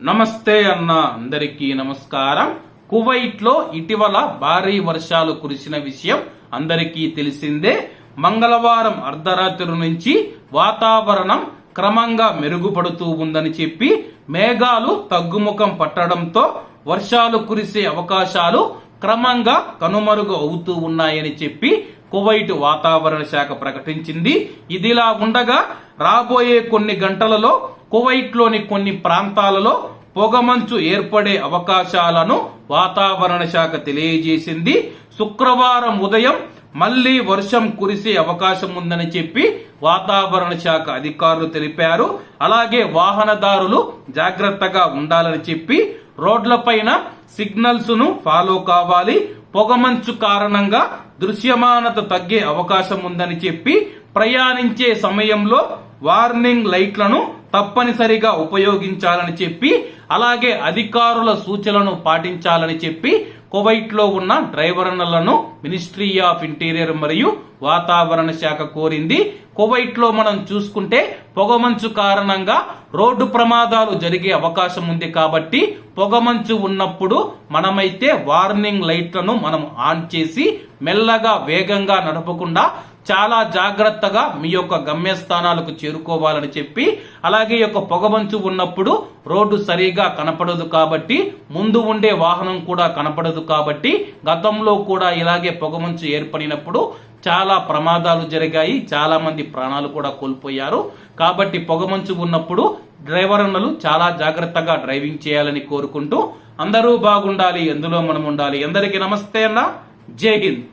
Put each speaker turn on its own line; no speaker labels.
నమస్తే అన్న అందరికీ నమస్కారం. కువైట్లో ఇటీవల భారీ వర్షాలు కురిసిన విషయం అందరికీ తెలిసిందే. మంగళవారం అర్ధరాత్రి నుంచి వాతావరణం క్రమంగా మెరుగుపడుతూ ఉందని చెప్పి మేఘాలు తగ్గుముఖం పట్టడంతో వర్షాలు కురిసే అవకాశాలు క్రమంగా కనుమరుగు అవుతూ ఉన్నాయని చెప్పి కువైట్ వాతావరణ శాఖ ప్రకటించింది. ఇదిలా ఉండగా రాబోయే కొన్ని గంటలలో కువైట్లోని కొన్ని ప్రాంతాలలో పొగమంచు ఏర్పడే అవకాశాలను వాతావరణ శాఖ తెలియజేసింది. శుక్రవారం ఉదయం మళ్ళీ వర్షం కురిసే అవకాశం ఉందని చెప్పి వాతావరణ శాఖ అధికారులు తెలిపారు. అలాగే వాహనదారులు జాగ్రత్తగా ఉండాలని చెప్పి రోడ్లపైన సిగ్నల్స్ను ఫాలో కావాలి. పొగమంచు కారణంగా దృశ్యమానత తగ్గే అవకాశం ఉందని చెప్పి ప్రయాణించే సమయంలో వార్నింగ్ లైట్లను తప్పనిసరిగా ఉపయోగించాలని చెప్పి అలాగే అధికారుల సూచనలను పాటించాలని చెప్పి కువైట్లో ఉన్న డ్రైవర్లను మినిస్ట్రీ ఆఫ్ ఇంటీరియర్ మరియు వాతావరణ శాఖ కోరింది. కువైట్లో మనం చూసుకుంటే పొగమంచు కారణంగా రోడ్డు ప్రమాదాలు జరిగే అవకాశం ఉంది కాబట్టి పొగమంచు ఉన్నప్పుడు మనమైతే వార్నింగ్ లైట్లను మనం ఆన్ చేసి మెల్లగా వేగంగా నడపకుండా చాలా జాగ్రత్తగా మీ యొక్క గమ్యస్థానాలకు చేరుకోవాలని చెప్పి అలాగే యొక్క పొగమంచు ఉన్నప్పుడు రోడ్డు సరిగా కనపడదు కాబట్టి ముందు ఉండే వాహనం కూడా కనపడదు కాబట్టి గతంలో కూడా ఇలాగే పొగమంచు ఏర్పడినప్పుడు చాలా ప్రమాదాలు జరిగాయి చాలా మంది ప్రాణాలు కూడా కోల్పోయారు. కాబట్టి పొగమంచు ఉన్నప్పుడు డ్రైవర్ అన్నలు చాలా జాగ్రత్తగా డ్రైవింగ్ చేయాలని కోరుకుంటూ అందరూ బాగుండాలి ఎందులో మనం ఉండాలి. అందరికీ నమస్తే అన్న. జై హింద్.